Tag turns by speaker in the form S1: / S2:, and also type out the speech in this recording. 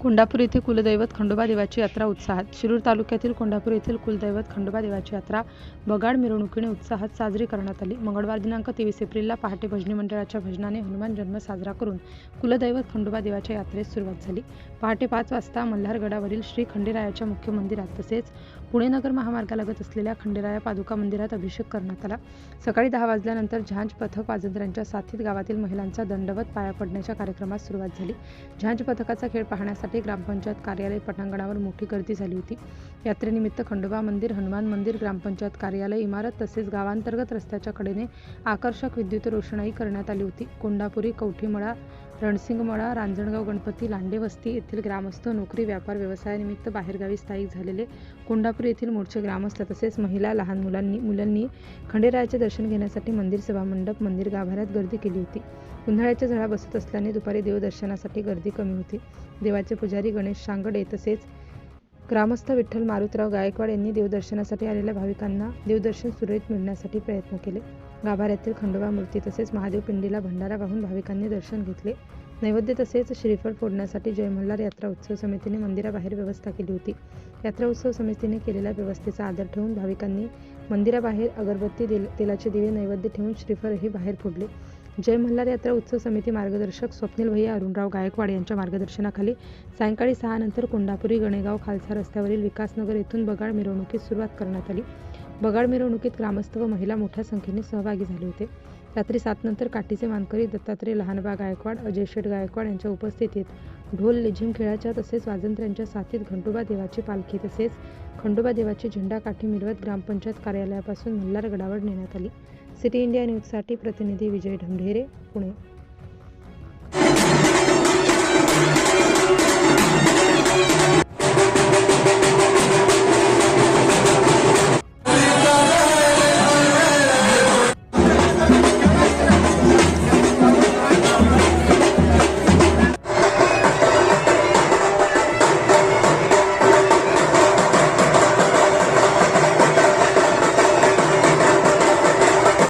S1: कोंढापूर येथे कुलदैवत खंडोबा देवाची यात्रा उत्साहात. शिरूर तालुक्यातील कोंढापूर येथील कुलदैवत खंडोबा देवाची यात्रा बगाड मिरवणुकीने उत्साहात साजरी करण्यात आली. मंगळवार दिनांक तेवीस एप्रिलला पहाटे भजनी मंडळाच्या भजनाने हनुमान जन्म साजरा करून कुलदैवत खंडोबा देवाच्या यात्रेस सुरुवात झाली. पहाटे पाच वाजता मल्हारगडावरील श्री खंडेरायाच्या मुख्य मंदिरात तसेच पुणे नगर महामार्गालगत असलेल्या खंडेराया पादुका मंदिरात अभिषेक करण्यात आला. सकाळी दहा वाजल्यानंतर झांज पथक वाजंत्र्यांच्या साथीत गावातील महिलांचा दंडवत पाया पडण्याच्या कार्यक्रमास सुरुवात झाली. झांज पथकाचा खेळ पाहण्यासाठी ग्रामपंचायत कार्यालय पटांगणावर मोठी गर्दी झाली होती. यात्रेनिमित्त खंडोबा मंदिर हनुमान मंदिर ग्रामपंचायत कार्यालय इमारत तसेच गावांतर्गत रस्त्याच्या कडेने आकर्षक विद्युत रोषणाई करण्यात आली होती. कोंडापुरी कवठीमळा रणसिंगमळा रांजणगाव गणपती लांडेवस्ती येथील ग्रामस्थ नोकरी व्यापार व्यवसायानिमित्त बाहेरगावी स्थायिक झालेले कोंढापूर येथील मूळचे ग्रामस्थ तसेच महिला लहान मुलांनी मुलांनी खंडेरायाचे दर्शन घेण्यासाठी मंदिर सभामंडप मंदिर गाभाऱ्यात गर्दी केली होती. उन्हाळ्याच्या झळा बसत असल्याने दुपारी देवदर्शनासाठी गर्दी कमी होती. देवाचे पुजारी गणेश शांगडे तसेच ग्रामस्थ विठ्ठल मारुतराव गायकवाड यांनी देवदर्शनासाठी आलेल्या भाविकांना देवदर्शन सुरळीत मिळण्यासाठी प्रयत्न केले. गाभाऱ्यातील खंडोबा मूर्ती तसेच महादेव पिंडीला भंडारा वाहून भाविकांनी दर्शन घेतले. नैवेद्य तसेच श्रीफळ फोडण्यासाठी जय मल्हार यात्रा उत्सव समितीने मंदिराबाहेर व्यवस्था केली होती. यात्रा उत्सव समितीने केलेल्या व्यवस्थेचा आदर ठेवून भाविकांनी मंदिराबाहेर अगरबत्ती तेल तेलाचे दिवे नैवेद्य ठेवून श्रीफळही बाहेर फोडले. जय मल्हार यात्रा उत्सव समिती मार्गदर्शक स्वप्नील भैया अरुणराव गायकवाड यांच्या मार्गदर्शनाखाली सायंकाळी सहा नंतर गणेगाव खालसा रस्त्यावरील विकासनगर येथून बगाड मिरवणुकीस सुरुवात करण्यात आली. बगाड मिरवणुकीत ग्रामस्थ व महिला मोठ्या संख्येने सहभागी झाले होते. रात्री सात नंतर काठीचे मानकरी दत्तात्रय लहानबा गायकवाड अजय शेठ गायकवाड यांच्या उपस्थितीत ढोल लेझिम खेळाच्या तसेच वाजंत्र्यांच्या साथीत खंडोबा देवाची पालखी तसेच खंडोबा देवाची झेंडा काठी मिरवत ग्रामपंचायत कार्यालयापासून मल्हारगडावर नेण्यात आली. सिटी इंडिया न्यूजसाठी प्रतिनिधी विजय ढमढेरे पुणे.